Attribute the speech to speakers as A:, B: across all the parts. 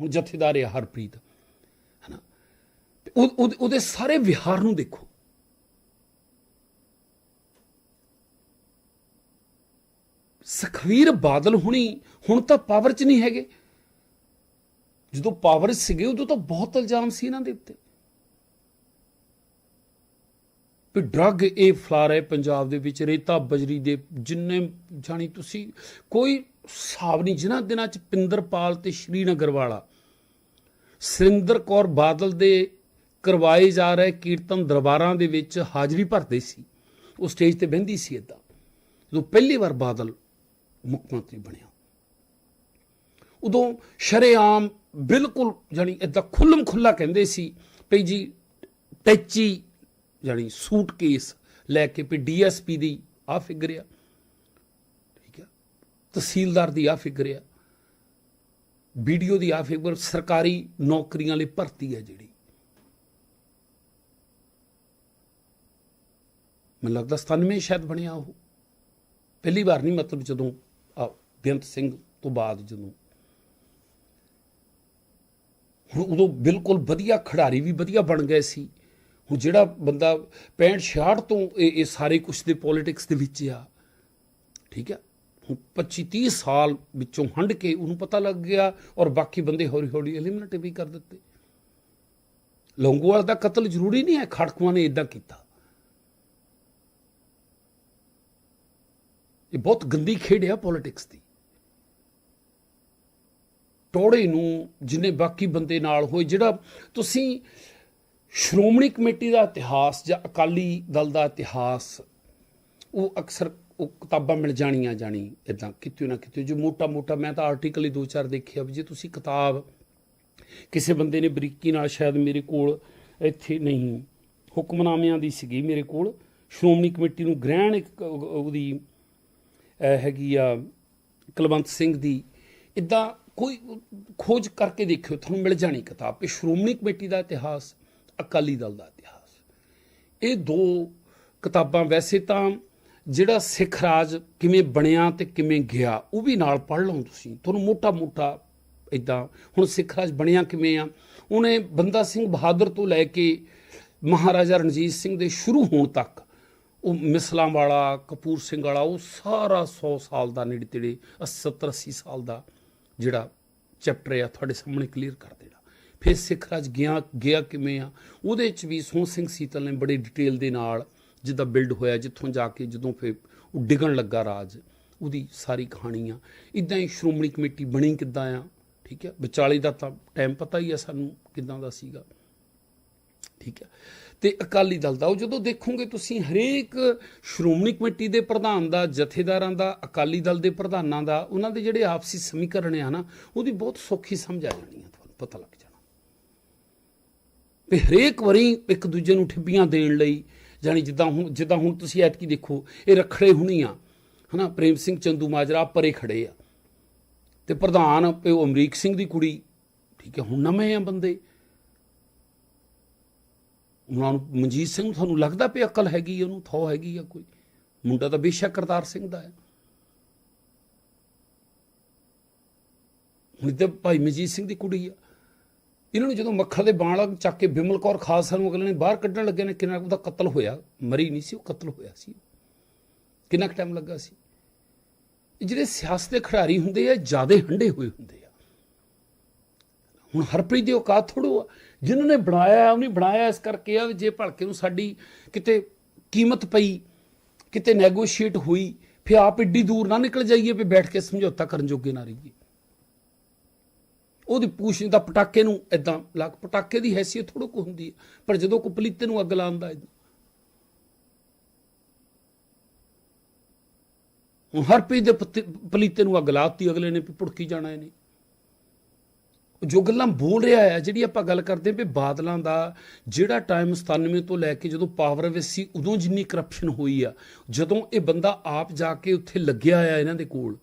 A: ਹੁਣ ਜਥੇਦਾਰ ਹੈ ਹਰਪ੍ਰੀਤ, ਹਨਾ? ਤੇ ਉਹਦੇ- ਸਾਰੇ ਵਿਹਾਰ ਨੂੰ ਦੇਖੋ। ਸਖਵੀਰ ਬਾਦਲ ਹੁਣੀ ਹੁਣ ਤਾਂ ਪਾਵਰ 'ਚ ਨਹੀਂ ਹੈਗੇ। ਜਦੋਂ ਪਾਵਰ ਸੀਗੇ, ਉਦੋਂ ਤਾਂ ਬਹੁਤ ਇਲਜ਼ਾਮ ਸੀ ਇਹਨਾਂ ਦੇ ਉੱਤੇ। ਵੀ ਡਰੱਗ ਇਹ ਫਲਾਰ ਹੈ ਪੰਜਾਬ ਦੇ ਵਿੱਚ, ਰੇਤਾ ਬਜਰੀ ਦੇ ਜਿੰਨੇ ਜਾਣੀ ਤੁਸੀਂ, ਕੋਈ ਹਿਸਾਬ ਨਹੀਂ, ਜਿਨ੍ਹਾਂ ਦਿਨਾਂ ਚ ਪਿੰਦਰਪਾਲ ਤੇ ਸ਼੍ਰੀਨਗਰ ਵਾਲਾ ਸੁਰਿੰਦਰ ਕੌਰ ਬਾਦਲ ਦੇ ਕਰਵਾਏ ਜਾ ਰਹੇ ਕੀਰਤਨ ਦਰਬਾਰਾਂ ਦੇ ਵਿੱਚ ਹਾਜ਼ਰੀ ਭਰਦੇ ਸੀ। ਉਹ ਸਟੇਜ ਤੇ ਬਹਿੰਦੀ ਸੀ ਇਦਾਂ ਜਦੋਂ ਪਹਿਲੀ ਵਾਰ ਬਾਦਲ ਮੁੱਖ ਮੰਤਰੀ ਬਣਿਆ। ਉਦੋਂ ਸ਼ਰੇਆਮ ਬਿਲਕੁਲ ਜਾਣੀ ਇਦਾਂ ਖੁੱਲਮ ਖੁੱਲਾ ਕਹਿੰਦੇ ਸੀ, ਭਈ ਜੀ ਟੈਚੀ ਜਾਣੀ ਸੂਟਕੇਸ ਲੈ ਕੇ ਵੀ ਡੀਐਸਪੀ ਦੀ ਆ ਫਿਗਰ ਆ। ਠੀਕ ਆ? ਤਹਿਸੀਲਦਾਰ ਦੀ ਆ ਫਿਗਰ ਆ। ਵੀਡੀਓ ਦੀ ਆ ਫੇਵਰ ਸਰਕਾਰੀ ਨੌਕਰੀਆਂ ਲਈ ਭਰਤੀ ਹੈ ਜਿਹੜੀ। ਮੈਨੂੰ ਲੱਗਦਾ 97 ਸ਼ਾਇਦ ਬਣਿਆ ਉਹ। ਪਹਿਲੀ ਵਾਰ ਨਹੀਂ ਮਤਲਬ ਜਦੋਂ ਆਹ ਬੇਅੰਤ ਸਿੰਘ ਤੋਂ ਬਾਅਦ ਜਦੋਂ। ਹੁਣ ਉਦੋਂ ਬਿਲਕੁਲ ਵਧੀਆ ਖਿਡਾਰੀ ਵੀ ਵਧੀਆ ਬਣ ਗਏ ਸੀ। ਹੁਣ ਜਿਹੜਾ ਬੰਦਾ 65 66 ਤੋਂ ਇਹ ਇਹ ਸਾਰੇ ਕੁਝ ਦੇ ਪੋਲਿਟਿਕਸ ਦੇ ਵਿੱਚ ਆ, ਠੀਕ ਹੈ 25 30 ਸਾਲ ਵਿੱਚੋਂ ਹੰਡ ਕੇ ਉਹਨੂੰ ਪਤਾ ਲੱਗ ਗਿਆ ਔਰ ਬਾਕੀ ਬੰਦੇ ਹੌਲੀ ਹੌਲੀ ਐਲੀਮਿਨੇਟ ਵੀ ਕਰ ਦਿੱਤੇ। ਲੌਂਗੋਵਾਲ ਦਾ ਕਤਲ ਜ਼ਰੂਰੀ ਨਹੀਂ ਹੈ ਖੜਕੂਆਂ ਨੇ ਇਦਾਂ ਕੀਤਾ। ਇਹ ਬਹੁਤ ਗੰਦੀ ਖੇਡ ਹੈ ਪੋਲਿਟਿਕਸ ਦੀ। ਟੋੜੇ ਨੂੰ ਜਿੰਨੇ ਬਾਕੀ ਬੰਦੇ ਨਾਲ ਹੋਏ, ਜਿਹੜਾ ਤੁਸੀਂ ਸ਼੍ਰੋਮਣੀ ਕਮੇਟੀ ਦਾ ਇਤਿਹਾਸ ਜਾਂ ਅਕਾਲੀ ਦਲ ਦਾ ਇਤਿਹਾਸ, ਉਹ ਅਕਸਰ ਉਹ ਕਿਤਾਬਾਂ ਮਿਲ ਜਾਣੀਆਂ ਜਾਣੀ ਇਦਾਂ ਕਿਤੇ ਨਾ ਕਿਤੇ। ਜੋ ਮੋਟਾ ਮੋਟਾ ਮੈਂ ਤਾਂ ਆਰਟੀਕਲ ਹੀ ਦੋ ਚਾਰ ਦੇਖਿਆ ਵੀ ਜੇ ਤੁਸੀਂ ਕਿਤਾਬ ਕਿਸੇ ਬੰਦੇ ਨੇ ਬਰੀਕੀ ਨਾਲ ਸ਼ਾਇਦ ਮੇਰੇ ਕੋਲ ਇੱਥੇ ਨਹੀਂ, ਹੁਕਮਨਾਮਿਆਂ ਦੀ ਸੀਗੀ ਮੇਰੇ ਕੋਲ। ਸ਼੍ਰੋਮਣੀ ਕਮੇਟੀ ਨੂੰ ਗ੍ਰਹਿਣ ਇੱਕ ਉਹਦੀ ਹੈਗੀ ਆ, ਕੁਲਵੰਤ ਸਿੰਘ ਦੀ। ਇਦਾਂ ਕੋਈ ਖੋਜ ਕਰਕੇ ਦੇਖਿਓ, ਤੁਹਾਨੂੰ ਮਿਲ ਜਾਣੀ ਕਿਤਾਬ। ਕਿ ਸ਼੍ਰੋਮਣੀ ਕਮੇਟੀ ਦਾ ਇਤਿਹਾਸ, ਅਕਾਲੀ ਦਲ ਦਾ ਇਤਿਹਾਸ। ਇਹ ਦੋ ਕਿਤਾਬਾਂ ਵੈਸੇ ਤਾਂ ਜਿਹੜਾ ਸਿੱਖ ਰਾਜ ਕਿਵੇਂ ਬਣਿਆ ਤੇ ਕਿਵੇਂ ਗਿਆ, ਉਹ ਵੀ ਨਾਲ ਪੜ੍ਹ ਲਓ ਤੁਸੀਂ। ਤੁਹਾਨੂੰ ਮੋਟਾ ਮੋਟਾ ਇਦਾਂ ਹੁਣ ਸਿੱਖ ਰਾਜ ਬਣਿਆ ਕਿਵੇਂ ਆ? ਉਹਨੇ ਬੰਦਾ ਸਿੰਘ ਬਹਾਦਰ ਤੋਂ ਲੈ ਕੇ ਮਹਾਰਾਜਾ ਰਣਜੀਤ ਸਿੰਘ ਦੇ ਸ਼ੁਰੂ ਹੋਣ ਤੱਕ, ਉਹ ਮਿਸਲਾਂ ਵਾਲਾ ਕਪੂਰ ਸਿੰਘ ਵਾਲਾ, ਉਹ ਸਾਰਾ 100 ਸਾਲ ਦਾ ਨੇੜੇ ਤੇੜੇ 70 80 ਸਾਲ ਦਾ ਜਿਹੜਾ ਚੈਪਟਰ ਆ, ਤੁਹਾਡੇ ਸਾਹਮਣੇ ਕਲੀਅਰ ਕਰ ਦੇਣਾ। ਫਿਰ ਸਿੱਖ ਰਾਜ ਗਿਆ ਗਿਆ ਕਿਵੇਂ ਆ? ਉਹਦੇ 'ਚ ਵੀ ਸੋਹ ਸਿੰਘ ਸੀਤਲ ਨੇ ਬੜੀ ਡਿਟੇਲ ਦੇ ਨਾਲ ਜਿੱਦਾਂ ਬਿਲਡ ਹੋਇਆ, ਜਿੱਥੋਂ ਜਾ ਕੇ ਜਦੋਂ ਫਿਰ ਉਹ ਡਿੱਗਣ ਲੱਗਾ ਰਾਜ, ਉਹਦੀ ਸਾਰੀ ਕਹਾਣੀ ਆ ਇਦਾਂ ਹੀ ਸ਼੍ਰੋਮਣੀ ਕਮੇਟੀ ਬਣੀ ਕਿੱਦਾਂ ਆ, ਠੀਕ ਹੈ? ਵਿਚਾਲੇ ਦਾ ਤਾਂ ਟਾਈਮ ਪਤਾ ਹੀ ਆ ਸਾਨੂੰ ਕਿੱਦਾਂ ਦਾ ਸੀਗਾ। ਠੀਕ ਹੈ? ਤੇ ਅਕਾਲੀ ਦਲ ਦਾ, ਉਹ ਜਦੋਂ ਦੇਖੋਗੇ ਤੁਸੀਂ ਹਰੇਕ ਸ਼੍ਰੋਮਣੀ ਕਮੇਟੀ ਦੇ ਪ੍ਰਧਾਨ ਦਾ, ਜਥੇਦਾਰਾਂ ਦਾ, ਅਕਾਲੀ ਦਲ ਦੇ ਪ੍ਰਧਾਨਾਂ ਦਾ, ਉਹਨਾਂ ਦੇ ਜਿਹੜੇ ਆਪਸੀ ਸਮੀਕਰਨ ਆ ਨਾ, ਉਹਦੀ ਬਹੁਤ ਸੌਖੀ ਸਮਝ ਆ ਜਾਣੀ ਆ, ਤੁਹਾਨੂੰ ਪਤਾ ਲੱਗ ਜਾਣਾ। ਤੇ ਹਰੇਕ ਵਾਰੀ ਇੱਕ ਦੂਜੇ ਨੂੰ ਠਿੱਬੀਆਂ ਦੇਣ ਲਈ ਜਾਨੀ ਜਿੱਦਾਂ ਹੁਣ ਜਿੱਦਾਂ ਹੁਣ ਤੁਸੀਂ ਐਤਕੀ ਦੇਖੋ, ਇਹ ਰਖੜੇ ਹੁਣੀ ਆ, ਹਨਾ, ਪ੍ਰੇਮ ਸਿੰਘ ਚੰਦੂ ਮਾਜਰਾ ਪਰੇ ਖੜੇ ਆ। ਤੇ ਪ੍ਰਧਾਨ ਪਿਓ ਅਮਰੀਕ ਸਿੰਘ ਦੀ ਕੁੜੀ, ਠੀਕ ਹੈ, ਹੁਣ ਨਵੇਂ ਆ ਬੰਦੇ। ਉਹਨਾਂ ਨੂੰ ਮਨਜੀਤ ਸਿੰਘ ਨੂੰ ਤੁਹਾਨੂੰ ਲੱਗਦਾ ਪਿਆ ਅਕਲ ਹੈਗੀ ਉਹਨੂੰ ਥੋ ਹੈਗੀ ਆ ਕੋਈ? ਮੁੰਡਾ ਤਾਂ ਬੇਸ਼ੱਕ ਕਰਤਾਰ ਸਿੰਘ ਦਾ ਹੈ। ਹੁਣ ਤੇ ਭਾਈ ਮਨਜੀਤ ਸਿੰਘ ਦੀ ਕੁੜੀ ਆ। ਇਹਨਾਂ ਨੂੰ ਜਦੋਂ ਮੱਖਣ ਦੇ ਬਾਣ ਲੱਗ ਚੱਕ ਕੇ ਬਿਮਲ ਕੌਰ ਖਾਲਸਾ ਨੂੰ ਅਗਲੇ ਨੇ ਬਾਹਰ ਕੱਢਣ ਲੱਗੇ ਨੇ, ਕਿੰਨਾ ਕੁ ਉਹਦਾ ਕਤਲ ਹੋਇਆ? ਮਰੀ ਨਹੀਂ ਸੀ, ਉਹ ਕਤਲ ਹੋਇਆ ਸੀ। ਕਿੰਨਾ ਕੁ ਟਾਈਮ ਲੱਗਾ ਸੀ? ਇਹ ਜਿਹੜੇ ਸਿਆਸਤ ਦੇ ਖਿਡਾਰੀ ਹੁੰਦੇ ਆ, ਜਿਆਦੇ ਹੰਡੇ ਹੋਏ ਹੁੰਦੇ ਆ। ਹੁਣ ਹਰਪ੍ਰੀਤ ਦੀ ਔਕਾਤ ਥੋੜੋ ਆ। ਜਿਨ੍ਹਾਂ ਨੇ ਬਣਾਇਆ, ਉਹਨੇ ਬਣਾਇਆ ਇਸ ਕਰਕੇ ਆ ਜੇ ਭਲਕੇ ਨੂੰ ਸਾਡੀ ਕਿਤੇ ਕੀਮਤ ਪਈ, ਕਿਤੇ ਨੈਗੋਸ਼ੀਏਟ ਹੋਈ, ਫਿਰ ਆਪ ਏਡੀ ਦੂਰ ਨਾ ਨਿਕਲ ਜਾਈਏ ਵੀ ਬੈਠ ਕੇ ਸਮਝੌਤਾ ਕਰਨ ਜੋਗੇ ਨਾ ਰਹੀਏ। ਉਹਦੀ ਪੂਛ ਦਾ ਪਟਾਕੇ ਨੂੰ ਇਦਾਂ ਲੱਗ, ਪਟਾਕੇ ਦੀ ਹੈਸੀਅਤ ਥੋੜੋ ਕੁ ਹੁੰਦੀ ਹੈ ਪਰ ਜਦੋਂ ਕੋ ਪਲੀਤੇ ਨੂੰ ਅੱਗ ਲਾਉਂਦਾ ਏਦਾਂ ਹੁਣ ਹਰਪ੍ਰੀਤ ਦੇ ਪੱਤੇ- ਪਲੀਤੇ ਨੂੰ ਅੱਗ ਲਾਤੀ, ਅਗਲੇ ਨੇ ਵੀ ਭੁੜਕੀ ਜਾਣਾ ਇਹਨੇ। ਜੋ ਗੱਲਾਂ ਬੋਲ ਰਿਹਾ ਹੈ ਜਿਹੜੀ ਆਪਾਂ ਗੱਲ ਕਰਦੇ ਵੀ ਬਾਦਲਾਂ ਦਾ ਜਿਹੜਾ ਟਾਈਮ 97 ਤੋਂ ਲੈ ਕੇ ਜਦੋਂ ਪਾਵਰ ਵਿੱਚ ਸੀ, ਉਦੋਂ ਜਿੰਨੀ ਕਰਪਸ਼ਨ ਹੋਈ ਆ, ਜਦੋਂ ਇਹ ਬੰਦਾ ਆਪ ਜਾ ਕੇ ਉੱਥੇ ਲੱਗਿਆ ਆ ਇਹਨਾਂ ਦੇ ਕੋਲ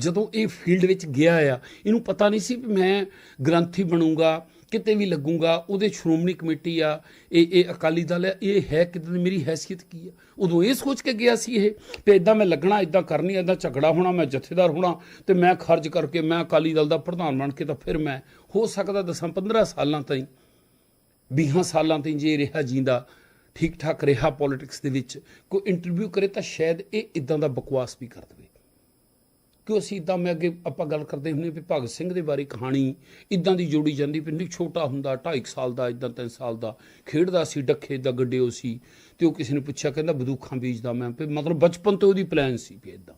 A: ਜਦੋਂ ਇਹ ਫੀਲਡ ਵਿੱਚ ਗਿਆ ਆ, ਇਹਨੂੰ ਪਤਾ ਨਹੀਂ ਸੀ ਵੀ ਮੈਂ ਗ੍ਰੰਥੀ ਬਣੂੰਗਾ, ਕਿਤੇ ਵੀ ਲੱਗੂਗਾ, ਉਹਦੇ ਸ਼੍ਰੋਮਣੀ ਕਮੇਟੀ ਆ, ਇਹ ਇਹ ਅਕਾਲੀ ਦਲ ਆ, ਇਹ ਹੈ ਕਿਤੇ ਮੇਰੀ ਹੈਸੀਅਤ ਕੀ ਆ? ਉਦੋਂ ਇਹ ਸੋਚ ਕੇ ਗਿਆ ਸੀ ਇਹ ਤੇ ਇਦਾਂ ਮੈਂ ਲੱਗਣਾ ਇਦਾਂ ਕਰਨੀ ਇਦਾਂ ਝਗੜਾ ਹੋਣਾ, ਮੈਂ ਜਥੇਦਾਰ ਹੋਣਾ ਤੇ ਮੈਂ ਖਰਚ ਕਰਕੇ ਮੈਂ ਅਕਾਲੀ ਦਲ ਦਾ ਪ੍ਰਧਾਨ ਬਣ ਕੇ ਤਾਂ ਫਿਰ ਮੈਂ ਹੋ ਸਕਦਾ ਦਸਾਂ 15 ਸਾਲਾਂ ਤਾਈਂ 20 ਸਾਲਾਂ ਤਾਈਂ ਜੇ ਰਿਹਾ ਜਿੰਦਾ ਠੀਕ ਠਾਕ ਰਿਹਾ ਪੋਲਿਟਿਕਸ ਦੇ ਵਿੱਚ, ਕੋਈ ਇੰਟਰਵਿਊ ਕਰੇ ਤਾਂ ਸ਼ਾਇਦ ਇਹ ਇਦਾਂ ਦਾ ਬਕਵਾਸ ਵੀ ਕਰ ਦੇਵੇ। ਕਿ ਅਸੀਂ ਇਦਾਂ ਮੈਂ ਅੱਗੇ ਆਪਾਂ ਗੱਲ ਕਰਦੇ ਹੁੰਦੇ ਵੀ ਭਗਤ ਸਿੰਘ ਦੇ ਬਾਰੇ ਕਹਾਣੀ ਇਦਾਂ ਦੀ ਜੋੜੀ ਜਾਂਦੀ ਵੀ ਛੋਟਾ ਹੁੰਦਾ 2.5 ਸਾਲ ਦਾ, ਇਦਾਂ 3 ਸਾਲ ਦਾ, ਖੇਡਦਾ ਸੀ, ਡੱਖੇ ਦਾ, ਗੱਡਿਓ ਸੀ ਤੇ ਉਹ ਕਿਸੇ ਨੇ ਪੁੱਛਿਆ ਕਹਿੰਦਾ ਬਦੂਖਾਂ ਬੀਜਦਾ ਮੈਂ, ਵੀ ਮਤਲਬ ਬਚਪਨ ਤੋਂ ਉਹਦੀ ਪਲਾਨ ਸੀ ਵੀ ਇਦਾਂ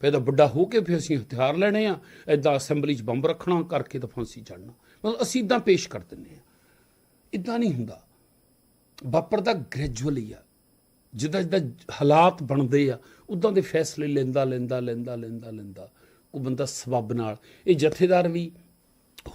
A: ਫਿਰ ਤਾਂ ਵੱਡਾ ਹੋ ਕੇ ਫਿਰ ਅਸੀਂ ਹਥਿਆਰ ਲੈਣੇ ਆ ਇਦਾਂ ਅਸੈਂਬਲੀ 'ਚ ਬੰਬ ਰੱਖਣਾ ਕਰਕੇ ਤਾਂ ਫਾਂਸੀ ਚੜਨਾ ਮਤਲਬ ਅਸੀਂ ਇਦਾਂ ਪੇਸ਼ ਕਰ ਦਿੰਦੇ ਆ। ਇਦਾਂ ਨਹੀਂ ਹੁੰਦਾ। ਵਾਪਰਦਾ ਗ੍ਰੈਜੂਅਲੀ ਆ। ਜਿੱਦਾਂ ਜਿੱਦਾਂ ਹਾਲਾਤ ਬਣਦੇ ਆ, ਉਦਾਂ ਦੇ ਫੈਸਲੇ ਲੈਂਦਾ ਲੈਂਦਾ ਲੈਂਦਾ ਲੈਂਦਾ ਲੈਂਦਾ। ਉਹ ਬੰਦਾ ਸਬੱਬ ਨਾਲ। ਇਹ ਜਥੇਦਾਰ ਵੀ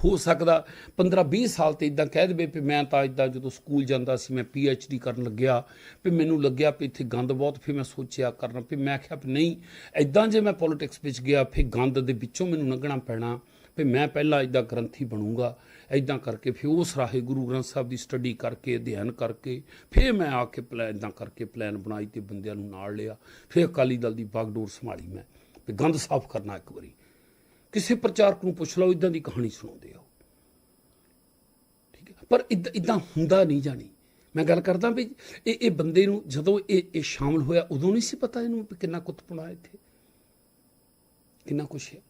A: ਹੋ ਸਕਦਾ 15 20 ਸਾਲ ਤੇ ਇਦਾਂ ਕਹਿ ਦੇਵੇ ਵੀ ਮੈਂ ਤਾਂ ਇਦਾਂ ਜਦੋਂ ਸਕੂਲ ਜਾਂਦਾ ਸੀ, ਮੈਂ ਪੀ ਐਚ ਡੀ ਕਰਨ ਲੱਗਿਆ, ਵੀ ਮੈਨੂੰ ਲੱਗਿਆ ਵੀ ਇੱਥੇ ਗੰਦ ਬਹੁਤ, ਫਿਰ ਮੈਂ ਸੋਚਿਆ ਕਰਨਾ, ਵੀ ਮੈਂ ਕਿਹਾ ਵੀ ਨਹੀਂ ਇਦਾਂ ਜੇ ਮੈਂ ਪੋਲਿਟਿਕਸ ਵਿੱਚ ਗਿਆ, ਫਿਰ ਗੰਦ ਦੇ ਵਿੱਚੋਂ ਮੈਨੂੰ ਲੰਘਣਾ ਪੈਣਾ। ਵੀ ਮੈਂ ਪਹਿਲਾਂ ਇਦਾਂ ਗ੍ਰੰਥੀ ਬਣੂੰਗਾ ਇਦਾਂ ਕਰਕੇ ਫਿਰ ਉਸ ਰਾਹੇ ਗੁਰੂ ਗ੍ਰੰਥ ਸਾਹਿਬ ਦੀ ਸਟੱਡੀ ਕਰਕੇ, ਅਧਿਐਨ ਕਰਕੇ, ਫਿਰ ਮੈਂ ਆ ਕੇ ਪਲਾਨ ਇਦਾਂ ਕਰਕੇ ਪਲਾਨ ਬਣਾਈ ਤੇ ਬੰਦਿਆਂ ਨੂੰ ਨਾਲ ਲਿਆ, ਫਿਰ ਅਕਾਲੀ ਦਲ ਦੀ ਬਾਗਡੋਰ ਸੰਭਾਲੀ ਮੈਂ, ਵੀ ਗੰਦ ਸਾਫ਼ ਕਰਨਾ ਇੱਕ ਵਾਰੀ। ਕਿਸੇ ਪ੍ਰਚਾਰਕ ਨੂੰ ਪੁੱਛ ਲਓ ਇਦਾਂ ਦੀ ਕਹਾਣੀ ਸੁਣਾਉਂਦੇ ਆ ਉਹ। ਠੀਕ ਹੈ? ਪਰ ਇਦਾਂ ਇਦਾਂ ਹੁੰਦਾ ਨਹੀਂ ਜਾਣੀ। ਮੈਂ ਗੱਲ ਕਰਦਾ ਵੀ ਇਹ ਇਹ ਬੰਦੇ ਨੂੰ ਜਦੋਂ ਇਹ ਇਹ ਸ਼ਾਮਲ ਹੋਇਆ, ਉਦੋਂ ਨਹੀਂ ਸੀ ਪਤਾ ਇਹਨੂੰ ਵੀ ਕਿੰਨਾ ਕੁੱਤਪੁਣਾ ਇੱਥੇ। ਕਿੰਨਾ ਕੁਛ ਹੈ।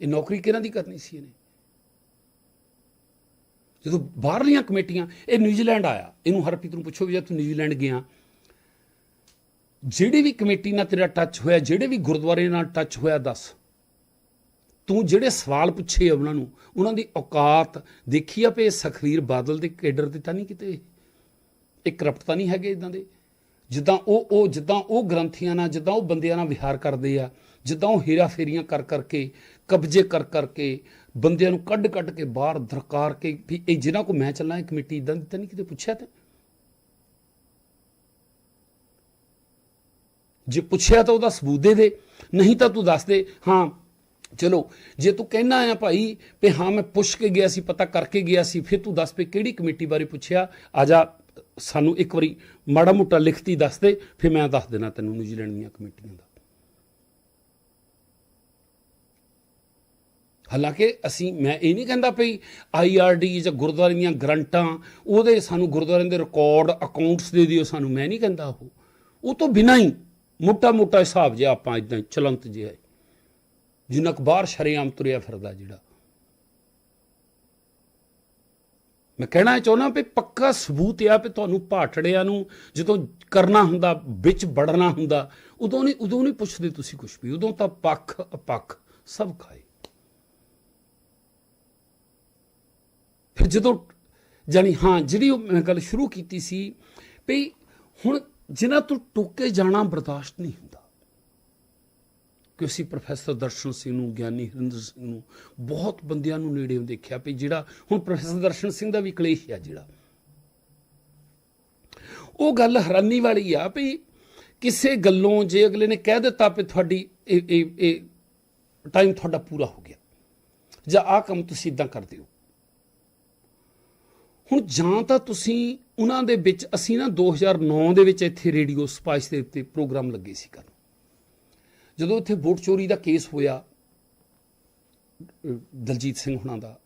A: ਇਹ ਨੌਕਰੀ ਕਿਹਨਾਂ ਦੀ ਕਰਨੀ ਸੀ ਇਹਨੇ? ਜਦੋਂ ਬਾਹਰਲੀਆਂ ਕਮੇਟੀਆਂ, ਇਹ ਨਿਊਜ਼ੀਲੈਂਡ ਆਇਆ, ਇਹਨੂੰ ਹਰਪ੍ਰੀਤ ਨੂੰ ਪੁੱਛੋ ਵੀ ਜੇ ਤੂੰ ਨਿਊਜ਼ੀਲੈਂਡ ਗਿਆ, ਜਿਹੜੀ ਵੀ ਕਮੇਟੀ ਨਾਲ ਤੇਰਾ ਟੱਚ ਹੋਇਆ, ਜਿਹੜੇ ਵੀ ਗੁਰਦੁਆਰੇ ਨਾਲ ਟੱਚ ਹੋਇਆ, ਦੱਸ। ਤੂੰ ਜਿਹੜੇ ਸਵਾਲ ਪੁੱਛੇ ਆ ਉਹਨਾਂ ਨੂੰ, ਉਹਨਾਂ ਦੀ ਔਕਾਤ ਦੇਖੀ ਆ ਵੀ ਇਹ ਸਖਵੀਰ ਬਾਦਲ ਦੇ ਕੇਡਰ ਤੇ ਤਾਂ ਨਹੀਂ ਕਿਤੇ? ਇਹ ਕਰਪਟ ਤਾਂ ਨਹੀਂ ਹੈਗੇ ਇਦਾਂ ਦੇ? ਜਿੱਦਾਂ ਉਹ ਉਹ, ਜਿੱਦਾਂ ਉਹ ਗ੍ਰੰਥੀਆਂ ਨਾਲ, ਜਿੱਦਾਂ ਉਹ ਬੰਦਿਆਂ ਨਾਲ ਵਿਹਾਰ ਕਰਦੇ ਆ ਜਿੱਦਾਂ ਉਹ ਹੀਰਾ ਫੇਰੀਆਂ ਕਰ ਕਰਕੇ ਕਬਜ਼ੇ ਕਰ ਕਰਕੇ ਬੰਦਿਆਂ ਨੂੰ ਕੱਢ ਕੱਢ ਕੇ ਬਾਹਰ ਦਰਕਾਰ ਕੇ, ਵੀ ਇਹ ਜਿਨ੍ਹਾਂ ਕੋ ਮੈਂ ਚੱਲਾਂ ਇਹ ਕਮੇਟੀ ਇਦਾਂ ਦੀ ਤਾਂ ਨਹੀਂ ਕਿਤੇ ਪੁੱਛਿਆ ਤੇ? ਜੇ ਪੁੱਛਿਆ ਤਾਂ ਉਹਦਾ ਸਬੂਤ ਦੇ ਦੇ, ਨਹੀਂ ਤਾਂ ਤੂੰ ਦੱਸ ਦੇ, ਹਾਂ, ਚਲੋ, ਜੇ ਤੂੰ ਕਹਿਣਾ ਆ ਭਾਈ ਵੀ ਹਾਂ, ਮੈਂ ਪੁੱਛ ਕੇ ਗਿਆ ਸੀ, ਪਤਾ ਕਰਕੇ ਗਿਆ ਸੀ, ਫਿਰ ਤੂੰ ਦੱਸ ਵੀ ਕਿਹੜੀ ਕਮੇਟੀ ਬਾਰੇ ਪੁੱਛਿਆ? ਆ ਜਾ, ਸਾਨੂੰ ਇੱਕ ਵਾਰੀ ਮਾੜਾ ਮੋਟਾ ਲਿਖਤੀ ਦੱਸ ਦੇ, ਫਿਰ ਮੈਂ ਦੱਸ ਦੇਣਾ ਤੈਨੂੰ ਨਿਊਜ਼ੀਲੈਂਡ ਦੀਆਂ ਕਮੇਟੀਆਂ ਦਾ। ਹਾਲਾਂਕਿ ਅਸੀਂ, ਮੈਂ ਇਹ ਨਹੀਂ ਕਹਿੰਦਾ ਭਈ ਆਈਆਰਡੀ ਜਾਂ ਗੁਰਦੁਆਰੇ ਦੀਆਂ ਗਰੰਟਾਂ, ਉਹਦੇ ਸਾਨੂੰ ਗੁਰਦੁਆਰਿਆਂ ਦੇ ਰਿਕਾਰਡ ਅਕਾਊਂਟਸ ਦੇ ਦਿਓ ਸਾਨੂੰ, ਮੈਂ ਨਹੀਂ ਕਹਿੰਦਾ ਉਹ। ਉਹ ਤੋਂ ਬਿਨਾਂ ਹੀ ਮੋਟਾ ਮੋਟਾ ਹਿਸਾਬ ਜਿਹਾ ਆਪਾਂ ਇਦਾਂ ਚਲੰਤ ਜਿਹਾ ਹੈ। ਜਿੰਨਾ ਕੁ ਸ਼ਰੇਆਮ ਤੁਰਿਆ ਫਿਰਦਾ ਜਿਹੜਾ। ਮੈਂ ਕਹਿਣਾ ਚਾਹੁੰਦਾ ਵੀ ਪੱਕਾ ਸਬੂਤ ਆ ਵੀ ਤੁਹਾਨੂੰ ਭਾਟੜਿਆਂ ਨੂੰ ਜਦੋਂ ਕਰਨਾ ਹੁੰਦਾ, ਵਿੱਚ ਵੜਨਾ ਹੁੰਦਾ, ਉਦੋਂ ਨਹੀਂ ਉਦੋਂ ਨਹੀਂ ਪੁੱਛਦੇ ਤੁਸੀਂ ਕੁਝ ਵੀ। ਉਦੋਂ ਤਾਂ ਪੱਖ ਅਪੱਖ ਸਭ ਖਾਏ। ਜਦੋਂ ਜਾਨੀ ਹਾਂ, ਜਿਹੜੀ ਉਹ ਮੈਂ ਗੱਲ ਸ਼ੁਰੂ ਕੀਤੀ ਸੀ ਵੀ ਹੁਣ ਜਿਨ੍ਹਾਂ ਤੋਂ ਟੋਕੇ ਜਾਣਾ ਬਰਦਾਸ਼ਤ ਨਹੀਂ ਹੁੰਦਾ, ਕਿ ਅਸੀਂ ਪ੍ਰੋਫੈਸਰ ਦਰਸ਼ਨ ਸਿੰਘ ਨੂੰ, ਗਿਆਨੀ ਹਰਿੰਦਰ ਸਿੰਘ ਨੂੰ, ਬਹੁਤ ਬੰਦਿਆਂ ਨੂੰ ਨੇੜਿਓਂ ਦੇਖਿਆ ਵੀ ਜਿਹੜਾ ਹੁਣ ਪ੍ਰੋਫੈਸਰ ਦਰਸ਼ਨ ਸਿੰਘ ਦਾ ਵੀ ਕਲੇਸ਼ ਆ ਜਿਹੜਾ। ਉਹ ਗੱਲ ਹੈਰਾਨੀ ਵਾਲੀ ਆ ਵੀ ਕਿਸੇ ਗੱਲੋਂ ਜੇ ਅਗਲੇ ਨੇ ਕਹਿ ਦਿੱਤਾ ਵੀ ਤੁਹਾਡੀ ਇਹ ਇਹ ਟਾਈਮ ਤੁਹਾਡਾ ਪੂਰਾ ਹੋ ਗਿਆ, ਜਾਂ ਆਹ ਕੰਮ ਤੁਸੀਂ ਇਦਾਂ ਕਰਦੇ ਹੋ। ਹੁਣ ਜਾਂ ਤਾਂ ਤੁਸੀਂ ਉਹਨਾਂ ਦੇ ਵਿੱਚ, ਅਸੀਂ ਨਾ 2009 ਦੇ ਵਿੱਚ ਇੱਥੇ ਰੇਡੀਓ ਸਪਾਈਸ ਦੇ ਉੱਤੇ ਪ੍ਰੋਗਰਾਮ ਲੱਗੇ ਸੀ ਕਰਨ ਜਦੋਂ ਇੱਥੇ ਵੋਟ ਚੋਰੀ ਦਾ ਕੇਸ ਹੋਇਆ ਦਲਜੀਤ ਸਿੰਘ ਹੁਣਾਂ ਦਾ,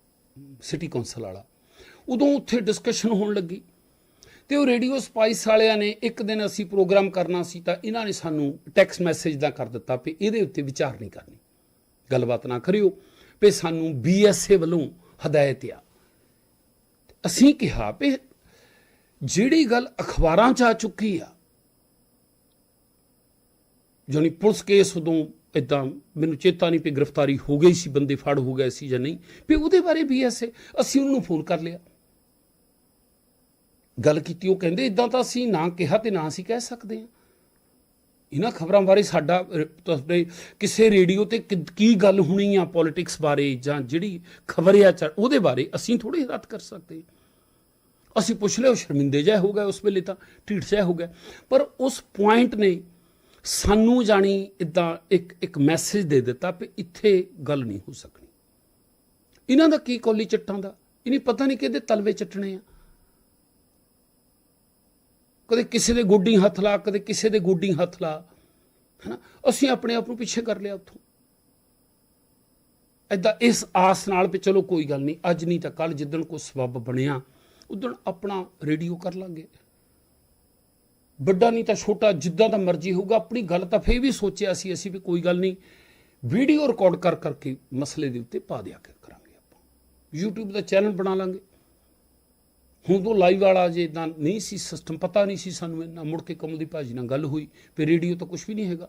A: ਸਿਟੀ ਕੌਂਸਲ ਵਾਲਾ, ਉਦੋਂ ਉੱਥੇ ਡਿਸਕਸ਼ਨ ਹੋਣ ਲੱਗੀ। ਤੇ ਉਹ ਰੇਡੀਓ ਸਪਾਈਸ ਵਾਲਿਆਂ ਨੇ ਇੱਕ ਦਿਨ ਅਸੀਂ ਪ੍ਰੋਗਰਾਮ ਕਰਨਾ ਸੀ ਤਾਂ ਇਹਨਾਂ ਨੇ ਸਾਨੂੰ ਟੈਕਸਟ ਮੈਸੇਜ ਦਾ ਕਰ ਦਿੱਤਾ ਵੀ ਇਹਦੇ ਉੱਤੇ ਵਿਚਾਰ ਨਹੀਂ ਕਰਨੀ। ਗੱਲਬਾਤ ਨਾ ਕਰਿਓ ਵੀ ਸਾਨੂੰ ਬੀਐਸਏ ਵੱਲੋਂ ਹਦਾਇਤ ਆ। ਅਸੀਂ ਕਿਹਾ ਵੀ ਜਿਹੜੀ ਗੱਲ ਅਖਬਾਰਾਂ 'ਚ ਆ ਚੁੱਕੀ ਆ ਜਾਨੀ ਪੁਲਿਸ ਕੇਸ ਉਦੋਂ ਇਦਾਂ ਮੈਨੂੰ ਚੇਤਾ ਨਹੀਂ ਵੀ ਗ੍ਰਿਫਤਾਰੀ ਹੋ ਗਈ ਸੀ, ਬੰਦੇ ਫੜ ਹੋ ਗਏ ਸੀ ਜਾਂ ਨਹੀਂ, ਵੀ ਉਹਦੇ ਬਾਰੇ ਵੀ ਐਸੇ ਅਸੀਂ ਉਹਨੂੰ ਫੋਨ ਕਰ ਲਿਆ। ਗੱਲ ਕੀਤੀ, ਉਹ ਕਹਿੰਦੇ ਇਦਾਂ ਤਾਂ ਅਸੀਂ ਨਾ ਕਿਹਾ ਤੇ ਨਾ ਅਸੀਂ ਕਹਿ ਸਕਦੇ ਹਾਂ। ਇਹਨਾਂ ਖਬਰਾਂ ਬਾਰੇ ਸਾਡਾ ਤੁਹਾਡੇ ਕਿਸੇ ਰੇਡੀਓ ਤੇ ਕਿ- ਕੀ ਗੱਲ ਹੋਣੀ ਆ ਪੋਲਿਟਿਕਸ ਬਾਰੇ ਜਾਂ ਜਿਹੜੀ ਖਬਰ ਆ ਚ- ਉਹਦੇ ਬਾਰੇ ਅਸੀਂ ਥੋੜੀ ਰੱਦ ਕਰ ਸਕਦੇ। ਅਸੀਂ ਪੁੱਛ ਲਿਓ ਸ਼ਰਮਿੰਦੇ ਜਿਹਾ ਹੋ ਗਿਆ ਉਸ ਵੇਲੇ ਤਾਂ, ਢੀਠ ਜਿਹਾ ਹੋ ਗਿਆ। ਪਰ ਉਸ ਪੁਆਇੰਟ ਨੇ ਸਾਨੂੰ ਜਾਣੀ ਇਦਾਂ ਇੱਕ ਇੱਕ ਮੈਸੇਜ ਦੇ ਦਿੱਤਾ ਵੀ ਇੱਥੇ ਗੱਲ ਨਹੀਂ ਹੋ ਸਕਣੀ ਇਹਨਾਂ ਦਾ ਕੀ ਕੋਲੀ ਚੱਟਾਂ ਦਾ? ਇਹਨੇ ਪਤਾ ਨਹੀਂ ਕਿਹਦੇ ਤਲਵੇ ਚੱਟਣੇ ਆ। ਕਦੇ ਕਿਸੇ ਦੇ ਗੋਡੀ ਹੱਥ ਲਾ, ਕਦੇ ਕਿਸੇ ਦੇ ਗੋਡੀ ਹੱਥ ਲਾ, ਹਨਾ? ਅਸੀਂ ਆਪਣੇ ਆਪ ਨੂੰ ਪਿੱਛੇ ਕਰ ਲਿਆ ਉੱਥੋਂ। ਐਦਾਂ ਇਸ ਆਸ ਨਾਲ ਵੀ ਚਲੋ ਕੋਈ ਗੱਲ ਨਹੀਂ, ਅੱਜ ਨਹੀਂ ਤਾਂ ਕੱਲ ਜਿੱਦਣ ਕੋਈ ਸਬੱਬ ਬਣਿਆ ਉਦੋਂ ਆਪਣਾ ਰੇਡੀਓ ਕਰ ਲਾਂਗੇ। ਵੱਡਾ ਨਹੀਂ ਤਾਂ ਛੋਟਾ, ਜਿੱਦਾਂ ਦਾ ਮਰਜ਼ੀ ਹੋਊਗਾ, ਆਪਣੀ ਗੱਲ ਤਾਂ ਫੇਰ ਵੀ ਸੋਚਿਆ ਸੀ ਅਸੀਂ ਵੀ ਕੋਈ ਗੱਲ ਨਹੀਂ। ਵੀਡੀਓ ਰਿਕਾਰਡ ਕਰ ਕਰਕੇ ਮਸਲੇ ਦੇ ਉੱਤੇ ਪਾ ਦਿਆ ਕਰਾਂਗੇ ਆਪਾਂ। YouTube ਦਾ ਚੈਨਲ ਬਣਾ ਲਾਂਗੇ। ਹੁਣ ਤੋਂ ਲਾਈਵ ਵਾਲਾ ਜੇ ਇਦਾਂ ਨਹੀਂ ਸੀ ਸਿਸਟਮ ਪਤਾ ਨਹੀਂ ਸੀ ਸਾਨੂੰ ਇੰਨਾ, ਮੁੜ ਕੇ ਕਮਲ ਦੀ ਭਾਜੀ ਨਾਲ ਗੱਲ ਹੋਈ ਵੀ ਰੇਡੀਓ ਤਾਂ ਕੁਝ ਵੀ ਨਹੀਂ ਹੈਗਾ।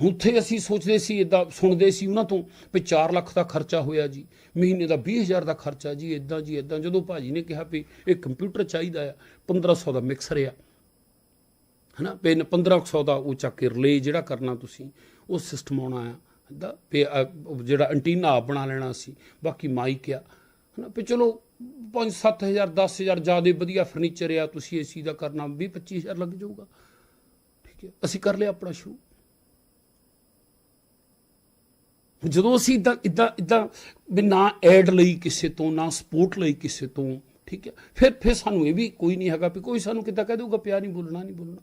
A: ਹੁਣ ਉੱਥੇ ਅਸੀਂ ਸੋਚਦੇ ਸੀ ਇਦਾਂ ਸੁਣਦੇ ਸੀ ਉਹਨਾਂ ਤੋਂ ਵੀ 4 ਲੱਖ ਦਾ ਖਰਚਾ ਹੋਇਆ ਜੀ, ਮਹੀਨੇ ਦਾ 20000 ਦਾ ਖਰਚਾ ਜੀ ਇਦਾਂ ਜੀ ਇਦਾਂ ਜਦੋਂ ਭਾਜੀ ਨੇ ਕਿਹਾ ਵੀ ਇਹ ਕੰਪਿਊਟਰ ਚਾਹੀਦਾ ਆ 1500 ਦਾ ਮਿਕਸਰ ਆ, ਹਨਾ? ਵੀ ਇਹਨੇ 1500 ਦਾ ਉਹ ਚੱਕ ਕੇ ਰਿਲੇ ਜਿਹੜਾ ਕਰਨਾ ਤੁਸੀਂ, ਉਹ ਸਿਸਟਮ ਆਉਣਾ ਆ। ਇਦਾਂ ਜਿਹੜਾ ਐਂਟੀਨਾ ਆਪ ਬਣਾ ਲੈਣਾ ਸੀ, ਬਾਕੀ ਮਾਈਕ ਆ। ਹਨਾ? ਵੀ ਚਲੋ 5 7000 10000 ਜ਼ਿਆਦਾ ਵਧੀਆ ਫਰਨੀਚਰ ਆ, ਤੁਸੀਂ ਏਸੀ ਦਾ ਕਰਨਾ 20 25000 ਲੱਗ ਜਾਊਗਾ। ਠੀਕ ਹੈ, ਅਸੀਂ ਕਰ ਲਿਆ ਆਪਣਾ ਸ਼ੁਰੂ ਜਦੋਂ ਅਸੀਂ ਇਦਾਂ ਇਦਾਂ ਇਦਾਂ ਵੀ ਨਾ ਐਡ ਲਈ ਕਿਸੇ ਤੋਂ, ਨਾ ਸਪੋਰਟ ਲਈ ਕਿਸੇ ਤੋਂ, ਠੀਕ ਹੈ, ਫਿਰ ਫਿਰ ਸਾਨੂੰ ਇਹ ਵੀ ਕੋਈ ਨਹੀਂ ਹੈਗਾ ਵੀ ਕੋਈ ਸਾਨੂੰ ਕਿੱਦਾਂ ਕਹਿ ਦੇਊਗਾ, ਪਿਆ ਨਹੀਂ, ਬੋਲਣਾ ਨਹੀਂ, ਬੋਲਣਾ।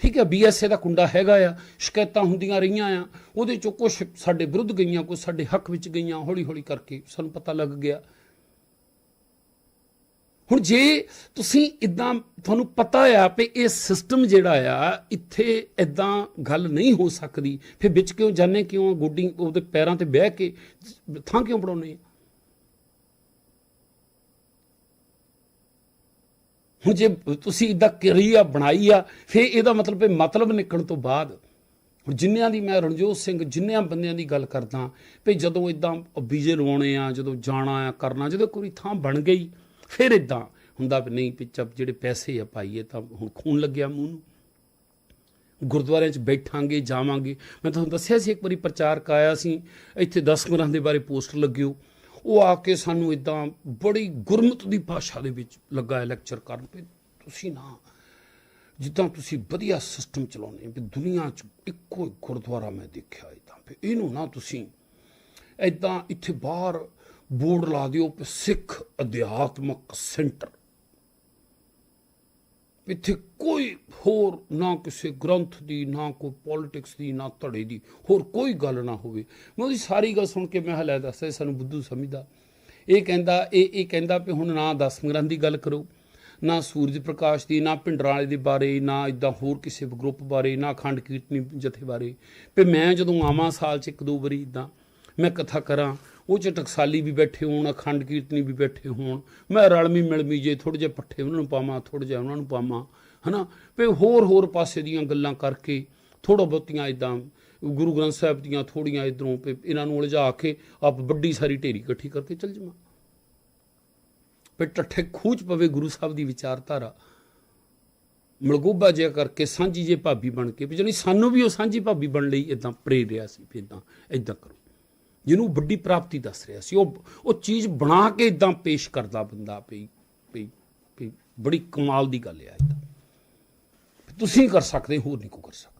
A: ਠੀਕ ਹੈ ਬੀਐਸਏ ਦਾ ਕੁੰਡਾ ਹੈਗਾ ਆ, ਸ਼ਿਕਾਇਤਾਂ ਹੁੰਦੀਆਂ ਰਹੀਆਂ ਆ, ਉਹਦੇ ਚੋਂ ਕੁਝ ਸਾਡੇ ਵਿਰੁੱਧ ਗਈਆਂ ਕੁਝ ਸਾਡੇ ਹੱਕ ਵਿੱਚ ਗਈਆਂ ਹੌਲੀ ਹੌਲੀ ਕਰਕੇ ਸਾਨੂੰ ਪਤਾ ਲੱਗ ਗਿਆ। ਹੁਣ ਜੇ ਤੁਸੀਂ ਇਦਾਂ ਤੁਹਾਨੂੰ ਪਤਾ ਆ ਵੀ ਇਹ ਸਿਸਟਮ ਜਿਹੜਾ ਆ, ਇੱਥੇ ਇਦਾਂ ਗੱਲ ਨਹੀਂ ਹੋ ਸਕਦੀ, ਫਿਰ ਵਿੱਚ ਕਿਉਂ ਜਾਣੇ ਕਿਉਂ ਗੋਡੀ ਉਹਦੇ ਪੈਰਾਂ ਤੇ ਬਹਿ ਕੇ ਥਾਂ ਕਿਉਂ ਬਣਾਉਨੇ ਆ? ਹੁਣ ਜੇ ਤੁਸੀਂ ਇਦਾਂ ਕਿਰਿਆ ਬਣਾਈ ਆ, ਫਿਰ ਇਹਦਾ ਮਤਲਬ ਹੈ ਮਤਲਬ ਨਿਕਲਣ ਤੋਂ ਬਾਅਦ, ਹੁਣ ਜਿੰਨਿਆਂ ਦੀ ਮੈਂ ਰਣਜੋਤ ਸਿੰਘ, ਜਿੰਨਿਆਂ ਬੰਦਿਆਂ ਦੀ ਗੱਲ ਕਰਦਾ, ਵੀ ਜਦੋਂ ਇਦਾਂ ਬੀਜੇ ਲਵਾਉਣੇ ਆ, ਜਦੋਂ ਜਾਣਾ ਆ, ਕਰਨਾ, ਜਦੋਂ ਕੋਈ ਥਾਂ ਬਣ ਗਈ, ਫਿਰ ਇਦਾਂ ਹੁੰਦਾ ਵੀ ਨਹੀਂ ਪਿੱਛਾ ਜਿਹੜੇ ਪੈਸੇ ਆ ਪਾਈਏ ਤਾਂ ਹੁਣ ਖੂਨ ਲੱਗਿਆ ਮੂੰਹ ਨੂੰ। ਗੁਰਦੁਆਰਿਆਂ 'ਚ ਬੈਠਾਂਗੇ, ਜਾਵਾਂਗੇ। ਮੈਂ ਤੁਹਾਨੂੰ ਦੱਸਿਆ ਸੀ, ਇੱਕ ਵਾਰੀ ਪ੍ਰਚਾਰਕ ਆਇਆ ਸੀ, ਇੱਥੇ 10 ਗੁਰਾਂ ਦੇ ਬਾਰੇ ਪੋਸਟਰ ਲੱਗਿਓ। ਉਹ ਆ ਕੇ ਸਾਨੂੰ ਇਦਾਂ ਬੜੀ ਗੁਰਮਤ ਦੀ ਭਾਸ਼ਾ ਦੇ ਵਿੱਚ ਲੱਗਾ ਲੈਕਚਰ ਕਰਨ ਵੀ ਤੁਸੀਂ ਨਾ, ਜਿੱਦਾਂ ਤੁਸੀਂ ਵਧੀਆ ਸਿਸਟਮ ਚਲਾਉਂਦੇ ਵੀ ਦੁਨੀਆ 'ਚ ਇੱਕੋ ਇੱਕ ਗੁਰਦੁਆਰਾ ਮੈਂ ਦੇਖਿਆ ਇਦਾਂ ਵੀ ਇਹਨੂੰ ਨਾ ਤੁਸੀਂ ਇਦਾਂ ਇੱਥੇ ਬਾਹਰ ਬੋਰਡ ਲਾ ਦਿਓ ਵੀ ਸਿੱਖ ਅਧਿਆਤਮਕ ਸੈਂਟਰ। ਇੱਥੇ ਕੋਈ ਹੋਰ ਨਾ ਕਿਸੇ ਗ੍ਰੰਥ ਦੀ, ਨਾ ਕੋਈ ਪੋਲਿਟਿਕਸ ਦੀ, ਨਾ ਧੜੇ ਦੀ ਹੋਰ ਕੋਈ ਗੱਲ ਨਾ ਹੋਵੇ। ਮੈਂ ਉਹਦੀ ਸਾਰੀ ਗੱਲ ਸੁਣ ਕੇ ਮੈਂ ਹਲੇ ਦੱਸਿਆ ਸਾਨੂੰ ਬੁੱਧੂ ਸਮਝਦਾ। ਇਹ ਕਹਿੰਦਾ, ਇਹ ਇਹ ਕਹਿੰਦਾ ਵੀ ਹੁਣ ਨਾ ਦਸ ਗ੍ਰੰਥ ਦੀ ਗੱਲ ਕਰੋ, ਨਾ ਸੂਰਜ ਪ੍ਰਕਾਸ਼ ਦੀ, ਨਾ ਭਿੰਡਰਾਂ ਵਾਲੇ ਦੇ ਬਾਰੇ, ਨਾ ਇਦਾਂ ਹੋਰ ਕਿਸੇ ਗਰੁੱਪ ਬਾਰੇ, ਨਾ ਅਖੰਡ ਕੀਰਤਨੀ ਜਥੇ ਬਾਰੇ। ਵੀ ਮੈਂ ਜਦੋਂ ਆਵਾਂ ਸਾਲ 'ਚ ਇੱਕ ਦੋ ਵਾਰੀ ਇਦਾਂ ਮੈਂ ਕਥਾ ਕਰਾਂ ਉਹ ਚ ਟਕਸਾਲੀ ਵੀ ਬੈਠੇ ਹੋਣ, ਅਖੰਡ ਕੀਰਤਨੀ ਵੀ ਬੈਠੇ ਹੋਣ, ਮੈਂ ਰਲਮੀ ਮਿਲਮੀ ਜੇ ਥੋੜੇ ਜਿਹੇ ਪੱਠੇ ਉਹਨਾਂ ਨੂੰ ਪਾਵਾਂ ਥੋੜੇ ਜਿਹਾ ਉਹਨਾਂ ਨੂੰ ਪਾਵਾਂ, ਹਨਾ? ਵੀ ਹੋਰ ਹੋਰ ਪਾਸੇ ਦੀਆਂ ਗੱਲਾਂ ਕਰਕੇ ਥੋੜਾ ਬਹੁਤੀਆਂ ਇਦਾਂ ਗੁਰੂ ਗ੍ਰੰਥ ਸਾਹਿਬ ਦੀਆਂ ਥੋੜੀਆਂ ਇਧਰੋਂ ਇਹਨਾਂ ਨੂੰ ਉਲਝਾ ਕੇ ਆਪ ਵੱਡੀ ਸਾਰੀ ਢੇਰੀ ਇਕੱਠੀ ਕਰਕੇ ਚੱਲ ਜਾਵਾਂ। ਵੀ ਟੱਠੇ ਖੂਚ ਪਵੇ ਗੁਰੂ ਸਾਹਿਬ ਦੀ ਵਿਚਾਰਧਾਰਾ। ਮਲਗੋਬਾ ਜਿਹਾ ਕਰਕੇ ਸਾਂਝੀ ਜੇ ਭਾਬੀ ਬਣ ਕੇ, ਵੀ ਜਾਣੀ ਸਾਨੂੰ ਵੀ ਉਹ ਸਾਂਝੀ ਭਾਬੀ ਬਣ ਲਈ ਇਦਾਂ ਪ੍ਰੇਰਿਆ ਸੀ ਵੀ ਇਦਾਂ ਇਦਾਂ ਕਰੋ। ਜਿਹਨੂੰ ਵੱਡੀ ਪ੍ਰਾਪਤੀ ਦੱਸ ਰਿਹਾ ਸੀ। ਉਹ ਉਹ ਚੀਜ਼ ਬਣਾ ਕੇ ਇਦਾਂ ਪੇਸ਼ ਕਰਦਾ ਬੰਦਾ ਵੀ ਬੜੀ ਕਮਾਲ ਦੀ ਗੱਲ ਹੈ। ਇਦਾਂ ਤੁਸੀਂ ਕਰ ਸਕਦੇ ਹੋਰ ਨਹੀਂ ਕੋ ਕਰ ਸਕਦਾ।